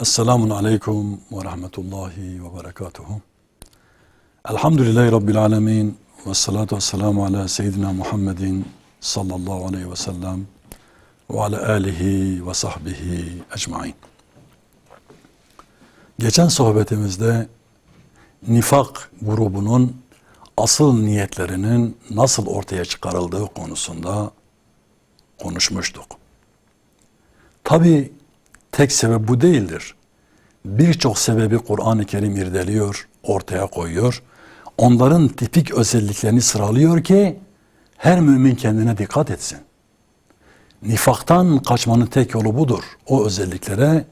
Esselamun Aleyküm ve Rahmetullahi ve Berekatuhu. Elhamdülillahi Rabbil Alemin ve salatu ve selamu ala seyyidina Muhammedin sallallahu aleyhi ve sellem ve ala alihi ve sahbihi ecmain. Geçen sohbetimizde nifak grubunun asıl niyetlerinin nasıl ortaya çıkarıldığı konusunda konuşmuştuk. Tabi tek sebep bu değildir. Birçok sebebi Kur'an-ı Kerim irdeliyor, ortaya koyuyor. Onların tipik özelliklerini sıralıyor ki her mümin kendine dikkat etsin. Nifaktan kaçmanın tek yolu budur. O özelliklere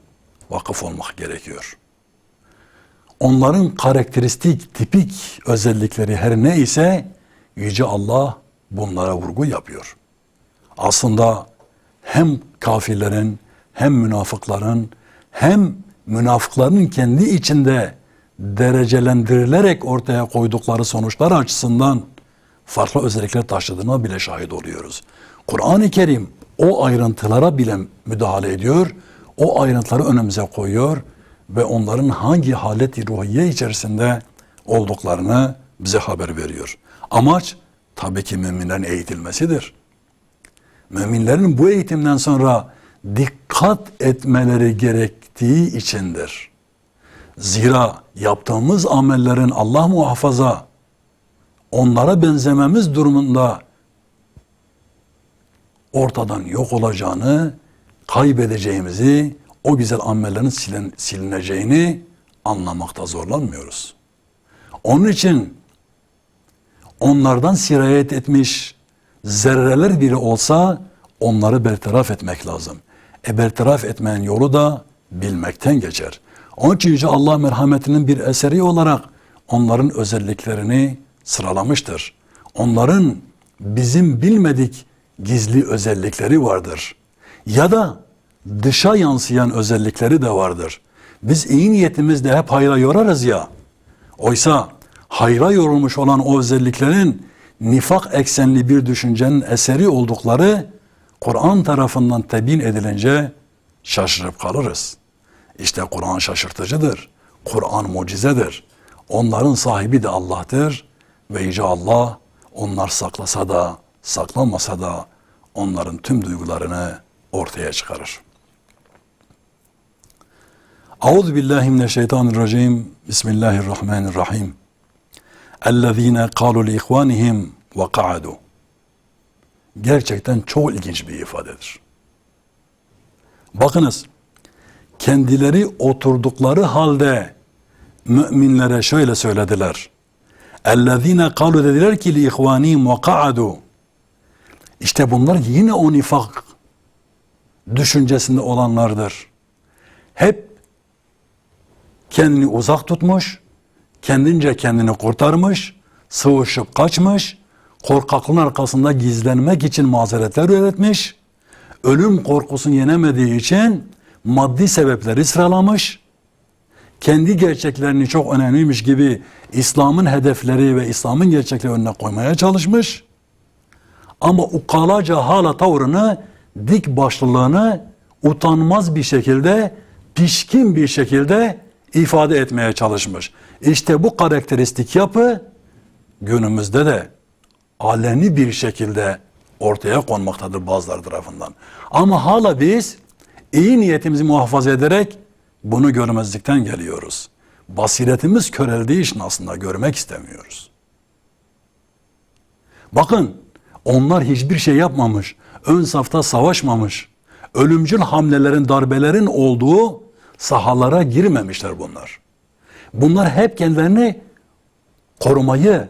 vakıf olmak gerekiyor. Onların karakteristik, tipik özellikleri her ne ise Yüce Allah bunlara vurgu yapıyor. Aslında hem kafirlerin hem münafıkların hem münafıkların kendi içinde derecelendirilerek ortaya koydukları sonuçlar açısından farklı özellikler taşıdığına bile şahit oluyoruz. Kur'an-ı Kerim o ayrıntılara bile müdahale ediyor, o ayrıntıları önümüze koyuyor ve onların hangi haleti ruhiye içerisinde olduklarını bize haber veriyor. Amaç tabii ki müminlerin eğitilmesidir. Müminlerin bu eğitimden sonra dikkat etmeleri gerektiği içindir. Zira yaptığımız amellerin Allah muhafaza onlara benzememiz durumunda ortadan yok olacağını, kaybedeceğimizi, o güzel amellerin silin, silineceğini anlamakta zorlanmıyoruz. Onun için onlardan sirayet etmiş zerreler biri olsa onları bertaraf etmek lazım. E bertaraf etmenin yolu da bilmekten geçer. Onun için Yüce Allah merhametinin bir eseri olarak onların özelliklerini sıralamıştır. Onların bizim bilmedik gizli özellikleri vardır. Ya da dışa yansıyan özellikleri de vardır. Biz iyi niyetimizle hep hayra yorarız ya. Oysa hayra yorulmuş olan o özelliklerin nifak eksenli bir düşüncenin eseri oldukları Kur'an tarafından tebin edilince şaşırıp kalırız. İşte Kur'an şaşırtıcıdır. Kur'an mucizedir. Onların sahibi de Allah'tır. Ve Yüce Allah onlar saklasa da saklanmasa da onların tüm duygularını ortaya çıkarır. Auzu billahi mineşşeytanirracim. Bismillahirrahmanirrahim. Ellezine kalu li ihvanihim ve ka'du Gerçekten çok ilginç bir ifadedir. Bakınız, kendileri oturdukları halde müminlere şöyle söylediler. اَلَّذ۪ينَ قَالُوا dediler ki لِإِخْوَانِهِمْ وَقَعَدُوا İşte bunlar yine o nifak düşüncesinde olanlardır. Hep kendini uzak tutmuş, kendince kendini kurtarmış, sıvışıp kaçmış, korkaklığın arkasında gizlenmek için mazeretler üretmiş, ölüm korkusunu yenemediği için maddi sebepleri sıralamış, kendi gerçeklerini çok önemliymiş gibi İslam'ın hedefleri ve İslam'ın gerçekleri önüne koymaya çalışmış. Ama ukalaca hala tavrını, dik başlılığını utanmaz bir şekilde, pişkin bir şekilde ifade etmeye çalışmış. İşte bu karakteristik yapı günümüzde de aleni bir şekilde ortaya konmaktadır bazıları tarafından. Ama hala biz iyi niyetimizi muhafaza ederek bunu görmezlikten geliyoruz. Basiretimiz köreldiği için aslında görmek istemiyoruz. Bakın onlar hiçbir şey yapmamış, ön safta savaşmamış, ölümcül hamlelerin, darbelerin olduğu sahalara girmemişler bunlar. Bunlar hep kendilerini korumayı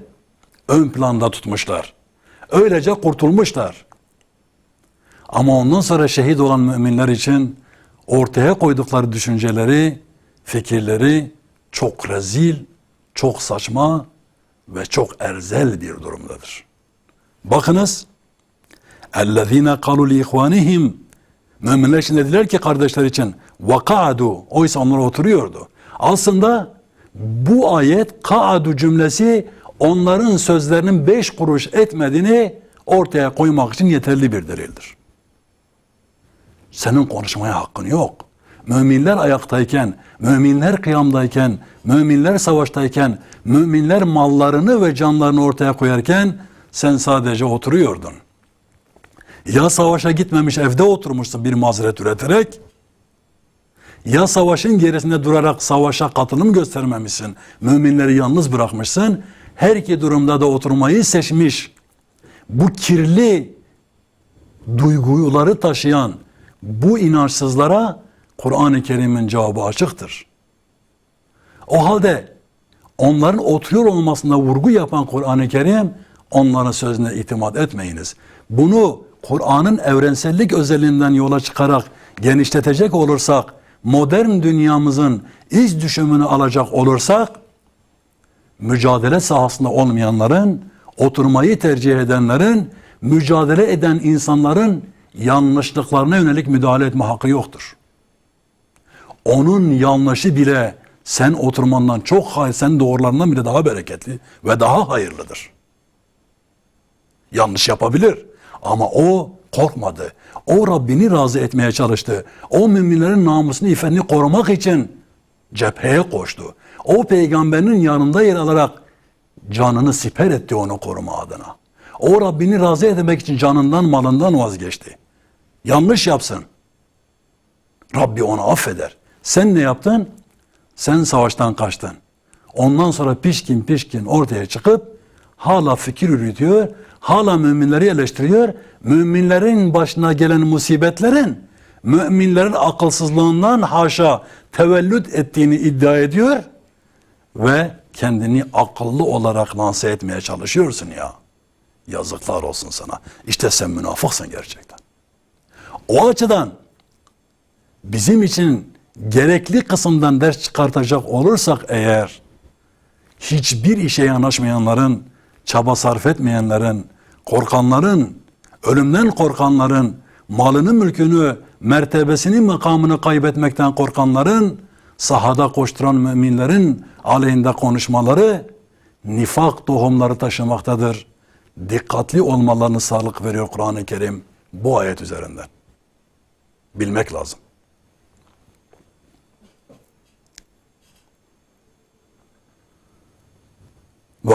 ön planda tutmuşlar. Öylece kurtulmuşlar. Ama ondan sonra şehit olan müminler için ortaya koydukları düşünceleri, fikirleri çok rezil, çok saçma ve çok erzel bir durumdadır. Bakınız, اَلَّذ۪ينَ قَالُوا لِيْخْوَانِهِمْ Müminler için dediler ki kardeşler için vakadu oysa onlar oturuyordu. Aslında bu ayet kaadu cümlesi onların sözlerinin beş kuruş etmediğini ortaya koymak için yeterli bir delildir. Senin konuşmaya hakkın yok. müminler ayaktayken, müminler kıyamdayken, müminler savaştayken, müminler mallarını ve canlarını ortaya koyarken sen sadece oturuyordun. Ya savaşa gitmemiş evde oturmuşsun bir mazeret üreterek, ya savaşın gerisinde durarak savaşa katılım göstermemişsin, müminleri yalnız bırakmışsın, her iki durumda da oturmayı seçmiş. Bu kirli duyguları taşıyan bu inançsızlara Kur'an-ı Kerim'in cevabı açıktır. O halde onların oturuyor olmasında vurgu yapan Kur'an-ı Kerim onların sözüne itimat etmeyiniz. Bunu Kur'an'ın evrensellik özelliğinden yola çıkarak genişletecek olursak, modern dünyamızın iz düşümünü alacak olursak, mücadele sahasında olmayanların, oturmayı tercih edenlerin, mücadele eden insanların yanlışlıklarına yönelik müdahale etme hakkı yoktur. Onun yanlışı bile sen oturmandan çok hayır, sen doğrularından bile daha bereketli ve daha hayırlıdır. Yanlış yapabilir ama o korkmadı. O Rabbini razı etmeye çalıştı. O müminlerin namusunu, iffetini korumak için cepheye koştu. O peygamberin yanında yer alarak canını siper etti onu koruma adına. O Rabbini razı etmek için canından malından vazgeçti. Yanlış yapsın. Rabbi onu affeder. Sen ne yaptın? Sen savaştan kaçtın. Ondan sonra pişkin pişkin ortaya çıkıp hala fikir üretiyor, hala müminleri eleştiriyor. Müminlerin başına gelen musibetlerin müminlerin akılsızlığından haşa tevellüt ettiğini iddia ediyor ve kendini akıllı olarak lanse etmeye çalışıyorsun ya. Yazıklar olsun sana. İşte sen münafıksın gerçekten. O açıdan bizim için gerekli kısımdan ders çıkartacak olursak eğer hiçbir işe yanaşmayanların, çaba sarf etmeyenlerin, korkanların, ölümden korkanların, malını, mülkünü, mertebesini, makamını kaybetmekten korkanların, sahada koşturan müminlerin aleyhinde konuşmaları nifak tohumları taşımaktadır. Dikkatli olmalarını sağlık veriyor Kur'an-ı Kerim bu ayet üzerinden. Bilmek lazım.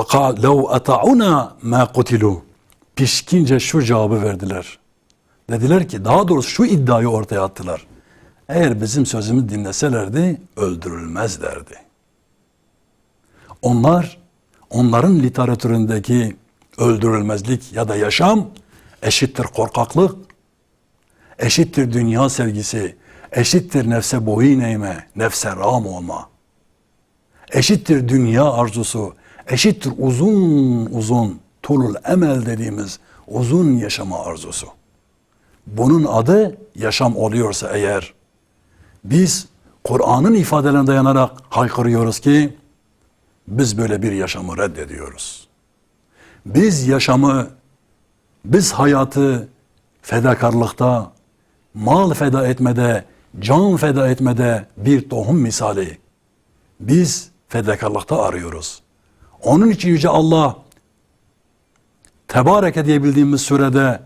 Kâl lev ata'una ma kutilu. Pişkince şu cevabı verdiler. Dediler ki daha doğrusu şu iddiayı ortaya attılar. Eğer bizim sözümü dinleselerdi öldürülmezlerdi. Onlar onların literatüründeki öldürülmezlik ya da yaşam eşittir korkaklık, eşittir dünya sevgisi, eşittir nefse boyun eğme, nefse ram olma. Eşittir dünya arzusu, eşittir uzun uzun tulul emel dediğimiz uzun yaşama arzusu. Bunun adı yaşam oluyorsa eğer biz Kur'an'ın ifadelerine dayanarak haykırıyoruz ki biz böyle bir yaşamı reddediyoruz. Biz yaşamı, biz hayatı fedakarlıkta, mal feda etmede, can feda etmede bir tohum misali. Biz fedakarlıkta arıyoruz. Onun için Yüce Allah Tebareke diyebildiğimiz sürede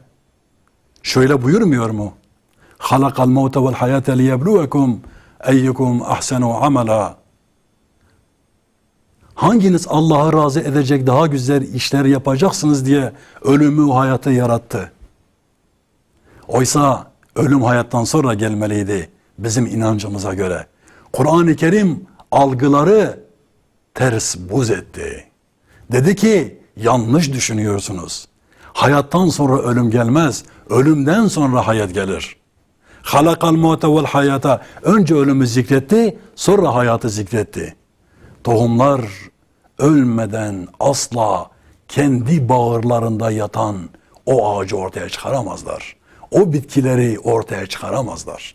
şöyle buyurmuyor mu? Halakal mevte vel hayate liyebluvekum eyyukum ahsenu amela. Hanginiz Allah'ı razı edecek daha güzel işler yapacaksınız diye ölümü hayatı yarattı. Oysa ölüm hayattan sonra gelmeliydi bizim inancımıza göre. Kur'an-ı Kerim algıları ters buz etti. Dedi ki yanlış düşünüyorsunuz. Hayattan sonra ölüm gelmez. Ölümden sonra hayat gelir. Halakal mevte vel hayata. Önce ölümü zikretti, sonra hayatı zikretti. Tohumlar ölmeden asla kendi bağırlarında yatan o ağacı ortaya çıkaramazlar. O bitkileri ortaya çıkaramazlar.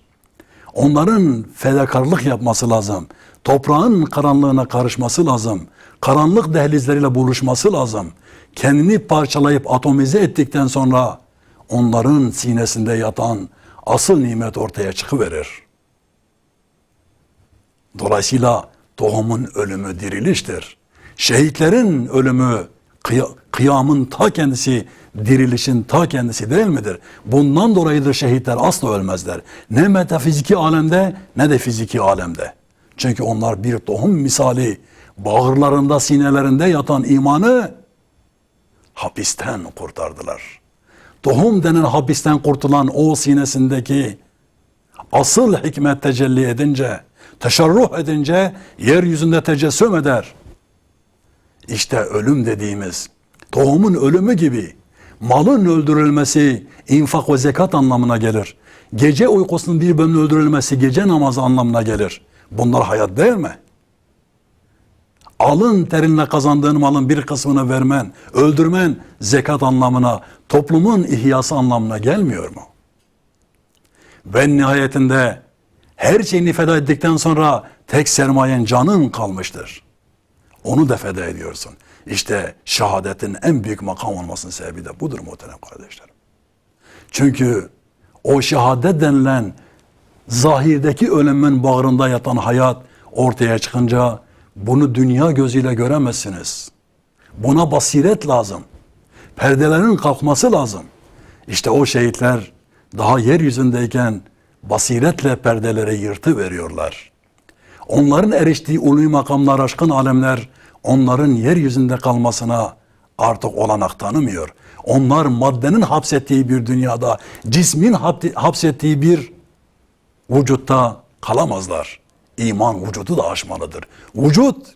Onların fedakarlık yapması lazım. Toprağın karanlığına karışması lazım. Karanlık dehlizleriyle buluşması lazım. Kendini parçalayıp atomize ettikten sonra onların sinesinde yatan asıl nimet ortaya çıkıverir. Dolayısıyla tohumun ölümü diriliştir. Şehitlerin ölümü kıy- kıyamın ta kendisi dirilişin ta kendisi değil midir? Bundan dolayıdır şehitler asla ölmezler. Ne metafiziki alemde ne de fiziki alemde. Çünkü onlar bir tohum misali bağırlarında sinelerinde yatan imanı hapisten kurtardılar. Tohum denen hapisten kurtulan o sinesindeki asıl hikmet tecelli edince, teşerruh edince yeryüzünde tecessüm eder. İşte ölüm dediğimiz tohumun ölümü gibi malın öldürülmesi infak ve zekat anlamına gelir. Gece uykusunun bir bölümünün öldürülmesi gece namazı anlamına gelir. Bunlar hayat değil mi? Alın terinle kazandığın malın bir kısmını vermen, öldürmen zekat anlamına, toplumun ihyası anlamına gelmiyor mu? Ve nihayetinde her şeyini feda ettikten sonra tek sermayen canın kalmıştır. Onu da feda ediyorsun. İşte şehadetin en büyük makam olmasının sebebi de budur muhterem kardeşlerim. Çünkü o şehadet denilen zahirdeki ölümün bağrında yatan hayat ortaya çıkınca bunu dünya gözüyle göremezsiniz. Buna basiret lazım. Perdelerin kalkması lazım. İşte o şehitler daha yeryüzündeyken basiretle perdeleri yırtı veriyorlar. Onların eriştiği ulvi makamlar, aşkın alemler onların yeryüzünde kalmasına artık olanak tanımıyor. Onlar maddenin hapsettiği bir dünyada, cismin hapsettiği bir vücutta kalamazlar. İman vücudu da aşmalıdır. Vücut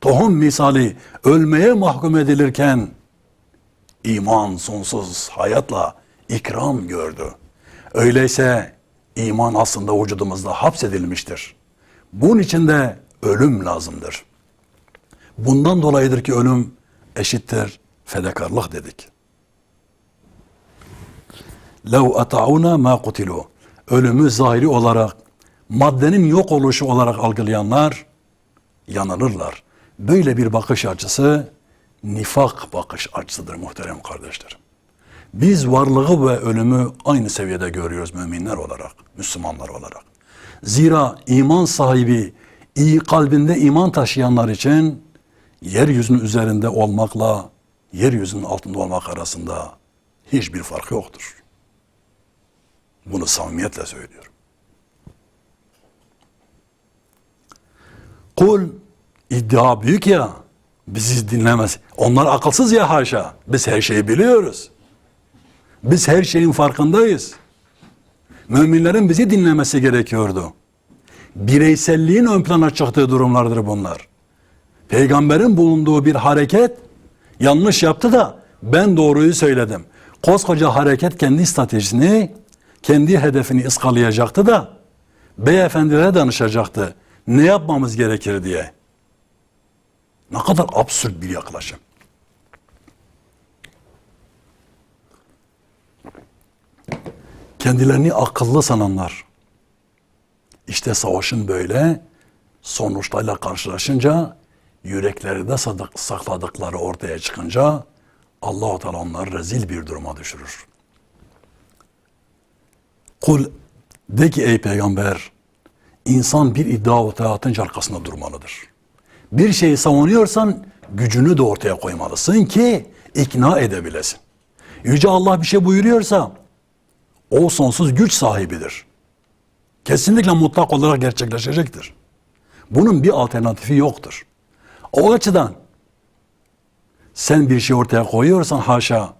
tohum misali ölmeye mahkum edilirken iman sonsuz hayatla ikram gördü. Öyleyse iman aslında vücudumuzda hapsedilmiştir. Bunun için de ölüm lazımdır. Bundan dolayıdır ki ölüm eşittir fedakarlık dedik. لَوْ اَتَعُونَا مَا قُتِلُوا Ölümü zahiri olarak, maddenin yok oluşu olarak algılayanlar yanılırlar. Böyle bir bakış açısı nifak bakış açısıdır muhterem kardeşlerim. Biz varlığı ve ölümü aynı seviyede görüyoruz müminler olarak, Müslümanlar olarak. Zira iman sahibi, iyi kalbinde iman taşıyanlar için yeryüzünün üzerinde olmakla yeryüzünün altında olmak arasında hiçbir fark yoktur. Bunu samimiyetle söylüyorum. Kul iddia büyük ya bizi dinlemez. Onlar akılsız ya haşa. Biz her şeyi biliyoruz. Biz her şeyin farkındayız. Müminlerin bizi dinlemesi gerekiyordu. Bireyselliğin ön plana çıktığı durumlardır bunlar. Peygamberin bulunduğu bir hareket yanlış yaptı da ben doğruyu söyledim. Koskoca hareket kendi stratejisini, kendi hedefini ıskalayacaktı da beyefendilere danışacaktı. Ne yapmamız gerekir diye. Ne kadar absürt bir yaklaşım. Kendilerini akıllı sananlar. İşte savaşın böyle sonuçlarıyla karşılaşınca yüreklerinde sakladıkları ortaya çıkınca Allah-u Teala onları rezil bir duruma düşürür. Kul de ki ey peygamber insan bir iddia ve taatın arkasında durmalıdır. Bir şeyi savunuyorsan gücünü de ortaya koymalısın ki ikna edebilesin. Yüce Allah bir şey buyuruyorsa o sonsuz güç sahibidir. Kesinlikle mutlak olarak gerçekleşecektir. Bunun bir alternatifi yoktur. O açıdan sen bir şey ortaya koyuyorsan haşa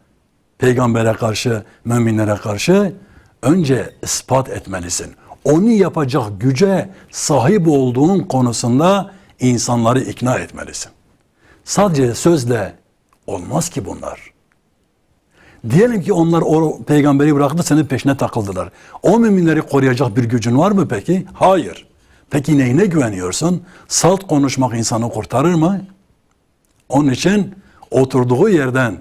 peygambere karşı, müminlere karşı önce ispat etmelisin. Onu yapacak güce sahip olduğun konusunda insanları ikna etmelisin. Sadece sözle olmaz ki bunlar. Diyelim ki onlar o peygamberi bıraktı senin peşine takıldılar. O müminleri koruyacak bir gücün var mı peki? Hayır. Peki neyine güveniyorsun? Salt konuşmak insanı kurtarır mı? Onun için oturduğu yerden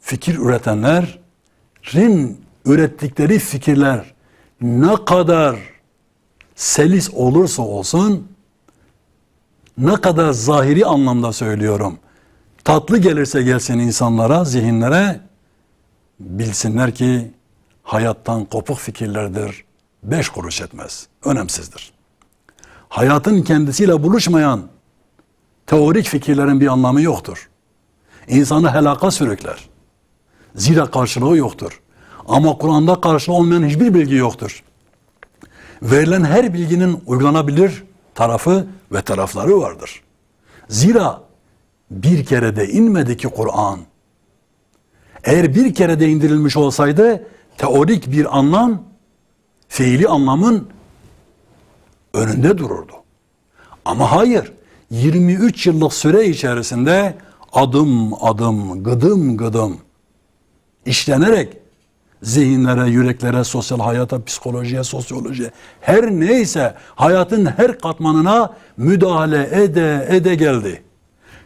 fikir üretenlerin ürettikleri fikirler ne kadar selis olursa olsun ne kadar zahiri anlamda söylüyorum. Tatlı gelirse gelsin insanlara, zihinlere bilsinler ki hayattan kopuk fikirlerdir. Beş kuruş etmez. Önemsizdir. Hayatın kendisiyle buluşmayan teorik fikirlerin bir anlamı yoktur. İnsanı helaka sürükler. Zira karşılığı yoktur. Ama Kur'an'da karşılığı olmayan hiçbir bilgi yoktur. Verilen her bilginin uygulanabilir tarafı ve tarafları vardır. Zira bir kere de inmedi ki Kur'an. Eğer bir kere de indirilmiş olsaydı teorik bir anlam fiili anlamın önünde dururdu. Ama hayır. 23 yıllık süre içerisinde adım adım, gıdım gıdım işlenerek zihinlere, yüreklere, sosyal hayata, psikolojiye, sosyolojiye her neyse hayatın her katmanına müdahale ede ede geldi.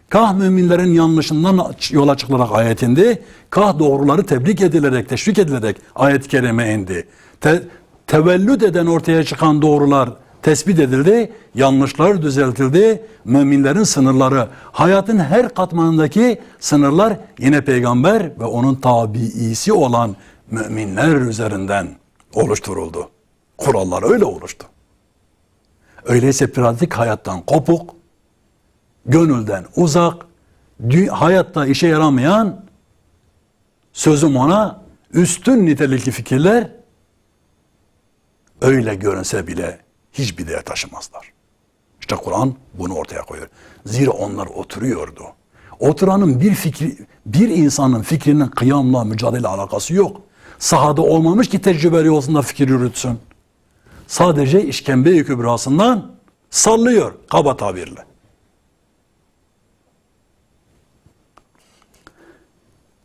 Kah müminlerin yanlışından yola çıkılarak ayet indi, kah doğruları tebrik edilerek, teşvik edilerek ayet-i kerime indi. Te, tevellüt eden ortaya çıkan doğrular tespit edildi, yanlışlar düzeltildi, müminlerin sınırları, hayatın her katmanındaki sınırlar yine peygamber ve onun tabiisi olan müminler üzerinden oluşturuldu. Kurallar öyle oluştu. Öyleyse pratik hayattan kopuk, gönülden uzak, hayatta işe yaramayan, sözüm ona üstün nitelikli fikirler öyle görünse bile hiçbir değer taşımazlar. İşte Kur'an bunu ortaya koyuyor. Zira onlar oturuyordu. Oturanın bir fikri, bir insanın fikrinin kıyamla, mücadele alakası yok. Sahada olmamış ki tecrübeli olsun da fikir yürütsün. Sadece işkembe-i kübrasından sallıyor kaba tabirle.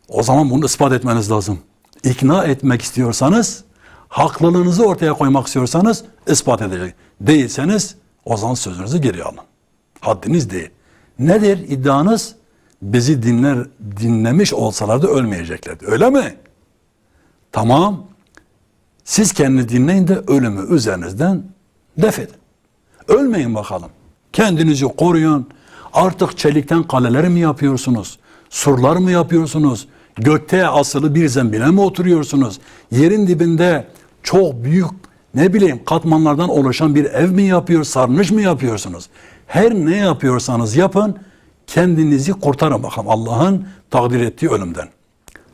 O zaman bunu ispat etmeniz lazım. İkna etmek istiyorsanız, haklılığınızı ortaya koymak istiyorsanız ispat edecek. Değilseniz o zaman sözünüzü geri alın. Haddiniz değil. Nedir iddianız? Bizi dinler dinlemiş olsalardı ölmeyeceklerdi. Öyle mi? Tamam. Siz kendi dinleyin de ölümü üzerinizden def edin. Ölmeyin bakalım. Kendinizi koruyun. Artık çelikten kaleler mi yapıyorsunuz? Surlar mı yapıyorsunuz? Gökte asılı bir zembile mi oturuyorsunuz? Yerin dibinde çok büyük ne bileyim katmanlardan oluşan bir ev mi yapıyor, sarnıç mı yapıyorsunuz? Her ne yapıyorsanız yapın, kendinizi kurtarın bakalım Allah'ın takdir ettiği ölümden.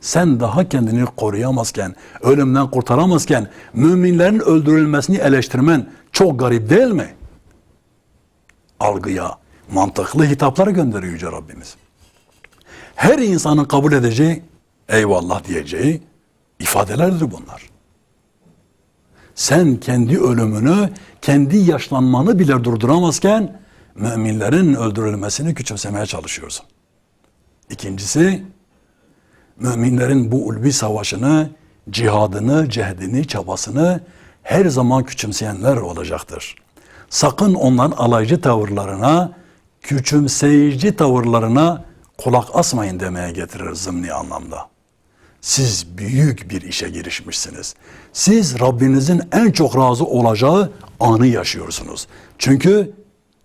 Sen daha kendini koruyamazken, ölümden kurtaramazken müminlerin öldürülmesini eleştirmen çok garip değil mi? Algıya, mantıklı hitapları gönderiyor Yüce Rabbimiz. Her insanın kabul edeceği, eyvallah diyeceği ifadelerdir bunlar. Sen kendi ölümünü, kendi yaşlanmanı bile durduramazken müminlerin öldürülmesini küçümsemeye çalışıyorsun. İkincisi, müminlerin bu ulvi savaşını, cihadını, cehdini, çabasını her zaman küçümseyenler olacaktır. Sakın onların alaycı tavırlarına, küçümseyici tavırlarına kulak asmayın demeye getirir zımni anlamda. Siz büyük bir işe girişmişsiniz. Siz Rabbinizin en çok razı olacağı anı yaşıyorsunuz. Çünkü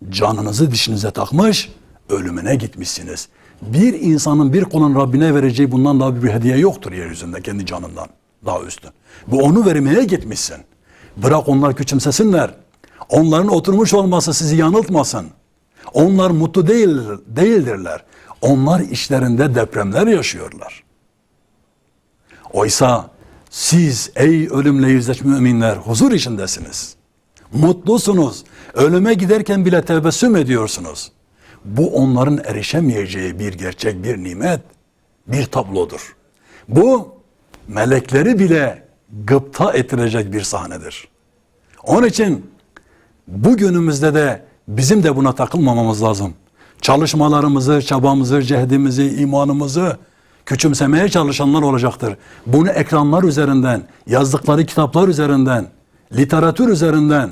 canınızı dişinize takmış, ölümüne gitmişsiniz. Bir insanın bir kulun Rabbine vereceği bundan daha bir hediye yoktur yeryüzünde kendi canından daha üstün. Bu onu vermeye gitmişsin. Bırak onlar küçümsesinler. Onların oturmuş olması sizi yanıltmasın. Onlar mutlu değil, değildirler. Onlar işlerinde depremler yaşıyorlar. Oysa siz ey ölümle yüzleş müminler huzur içindesiniz. Mutlusunuz. Ölüme giderken bile tebessüm ediyorsunuz. Bu onların erişemeyeceği bir gerçek, bir nimet, bir tablodur. Bu melekleri bile gıpta ettirecek bir sahnedir. Onun için bugünümüzde de bizim de buna takılmamamız lazım. Çalışmalarımızı, çabamızı, cehdimizi, imanımızı küçümsemeye çalışanlar olacaktır. Bunu ekranlar üzerinden, yazdıkları kitaplar üzerinden, literatür üzerinden,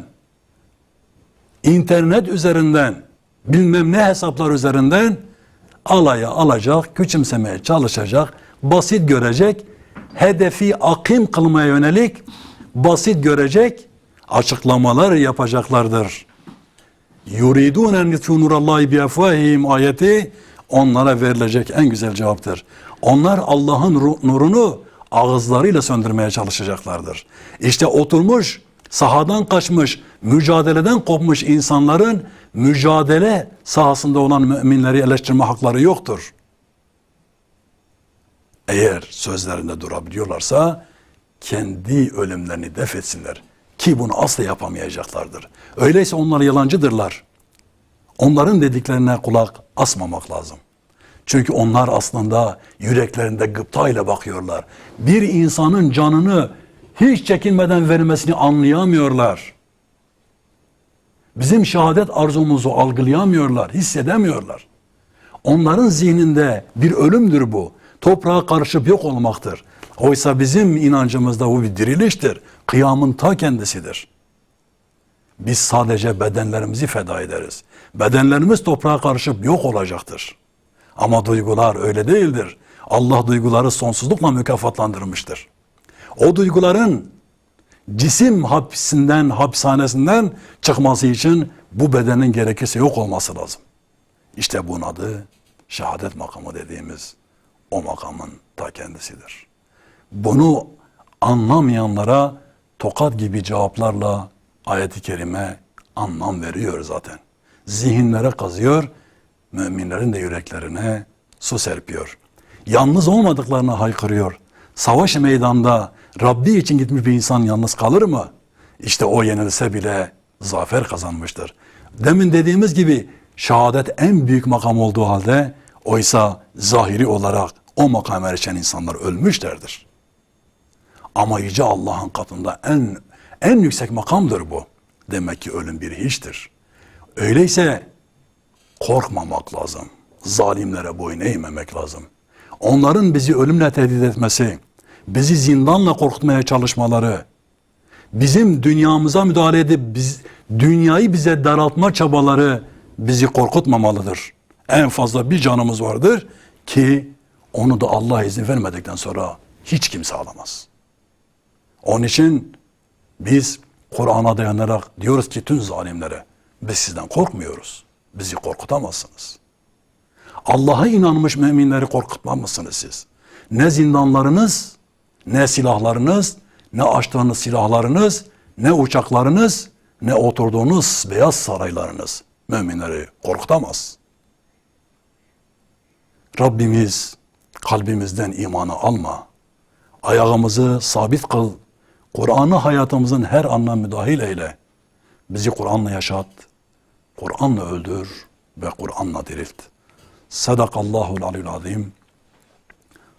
internet üzerinden, bilmem ne hesaplar üzerinden alaya alacak, küçümsemeye çalışacak, basit görecek, hedefi akim kılmaya yönelik basit görecek açıklamalar yapacaklardır. Yuridun en yutfu nurallahi bi afvahihim ayeti onlara verilecek en güzel cevaptır. Onlar Allah'ın nurunu ağızlarıyla söndürmeye çalışacaklardır. İşte oturmuş, sahadan kaçmış, mücadeleden kopmuş insanların mücadele sahasında olan müminleri eleştirme hakları yoktur. eğer sözlerinde durabiliyorlarsa kendi ölümlerini def etsinler. Ki bunu asla yapamayacaklardır. Öyleyse onlar yalancıdırlar. Onların dediklerine kulak asmamak lazım. Çünkü onlar aslında yüreklerinde gıpta ile bakıyorlar. Bir insanın canını hiç çekinmeden vermesini anlayamıyorlar. Bizim şehadet arzumuzu algılayamıyorlar, hissedemiyorlar. Onların zihninde bir ölümdür bu. Toprağa karışıp yok olmaktır. Oysa bizim inancımızda bu bir diriliştir. Kıyamın ta kendisidir. Biz sadece bedenlerimizi feda ederiz. Bedenlerimiz toprağa karışıp yok olacaktır. Ama duygular öyle değildir. Allah duyguları sonsuzlukla mükafatlandırmıştır. O duyguların cisim hapsinden, hapishanesinden çıkması için bu bedenin gerekirse yok olması lazım. İşte bunun adı şehadet makamı dediğimiz o makamın ta kendisidir. Bunu anlamayanlara tokat gibi cevaplarla ayeti kerime anlam veriyor zaten. Zihinlere kazıyor, müminlerin de yüreklerine su serpiyor. Yalnız olmadıklarını haykırıyor. Savaş meydanda Rabbi için gitmiş bir insan yalnız kalır mı? İşte o yenilse bile zafer kazanmıştır. Demin dediğimiz gibi şehadet en büyük makam olduğu halde oysa zahiri olarak o makama erişen insanlar ölmüşlerdir. Ama Yüce Allah'ın katında en en yüksek makamdır bu. Demek ki ölüm bir hiçtir. Öyleyse korkmamak lazım. Zalimlere boyun eğmemek lazım. Onların bizi ölümle tehdit etmesi, bizi zindanla korkutmaya çalışmaları, bizim dünyamıza müdahale edip biz, dünyayı bize daraltma çabaları bizi korkutmamalıdır. En fazla bir canımız vardır ki onu da Allah izin vermedikten sonra hiç kimse alamaz. Onun için biz Kur'an'a dayanarak diyoruz ki tüm zalimlere biz sizden korkmuyoruz. Bizi korkutamazsınız. Allah'a inanmış müminleri korkutmamışsınız siz. Ne zindanlarınız, ne silahlarınız, ne açtığınız silahlarınız, ne uçaklarınız, ne oturduğunuz beyaz saraylarınız müminleri korkutamaz. Rabbimiz kalbimizden imanı alma. Ayağımızı sabit kıl. Kur'an'ı hayatımızın her anına müdahil eyle. Bizi Kur'an'la yaşat. Kur'an'la öldür ve Kur'an'la dirilt. Sadakallahul aliyyul azim.